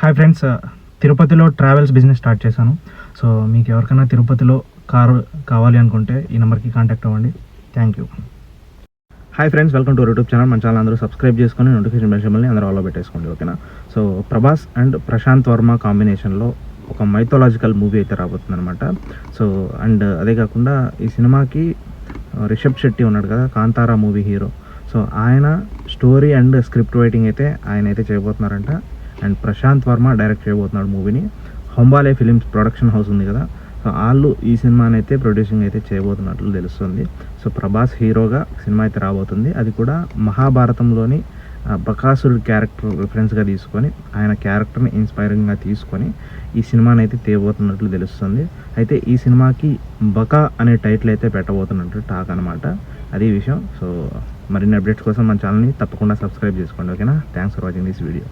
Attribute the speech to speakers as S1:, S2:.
S1: Hi friends uh, తిరుపతిలో travels business start చేశాను. So మీకు ఎవరికైనా తిరుపతిలో కారు కావాలి అనుకుంటే ఈ నెంబర్కి కాంటాక్ట్ అవ్వండి. Thank you hi friends welcome to YouTube channel మన ఛానల్ అందరూ సబ్స్క్రైబ్ చేసుకొని నోటిఫికేషన్ బెల్ సింబల్ని అందరూ ఆలో పెట్టేసుకోండి ఓకేనా సో ప్రభాస్ అండ్ ప్రశాంత్ వర్మ కాంబినేషన్లో ఒక మైథలాజికల్ మూవీ అయితే రాబోతుంది అనమాట సో అండ్ అదే కాకుండా ఈ సినిమాకి uh, రిషబ్ శెట్టి ఉన్నాడు కదా కాంతారా మూవీ హీరో సో ఆయన స్టోరీ అండ్ స్క్రిప్ట్ రైటింగ్ అయితే ఆయన అయితే చేయబోతున్నారంట. అండ్ ప్రశాంత్ వర్మ డైరెక్ట్ చేయబోతున్నాడు మూవీని. హొంబాలే ఫిలిమ్స్ ప్రొడక్షన్ హౌస్ ఉంది కదా. సో వాళ్ళు ఈ సినిమాని అయితే ప్రొడ్యూసింగ్ అయితే చేయబోతున్నట్లు తెలుస్తుంది. సో ప్రభాస్ హీరోగా సినిమా అయితే రాబోతుంది. అది కూడా మహాభారతంలోని బకాసుడు క్యారెక్టర్ రిఫరెన్స్గా తీసుకొని ఆయన క్యారెక్టర్ని ఇన్స్పైరింగ్గా తీసుకొని ఈ సినిమాని అయితే తీయబోతున్నట్లు తెలుస్తుంది. అయితే ఈ సినిమాకి బకా అనే టైటిల్ అయితే పెట్టబోతున్నట్టు టాక్ అనమాట అది విషయం. సో మరిన్ని అప్డేట్స్ కోసం మన ఛానల్ని తప్పకుండా సబ్స్క్రైబ్ చేసుకోండి ఓకేనా? Thanks for watching this video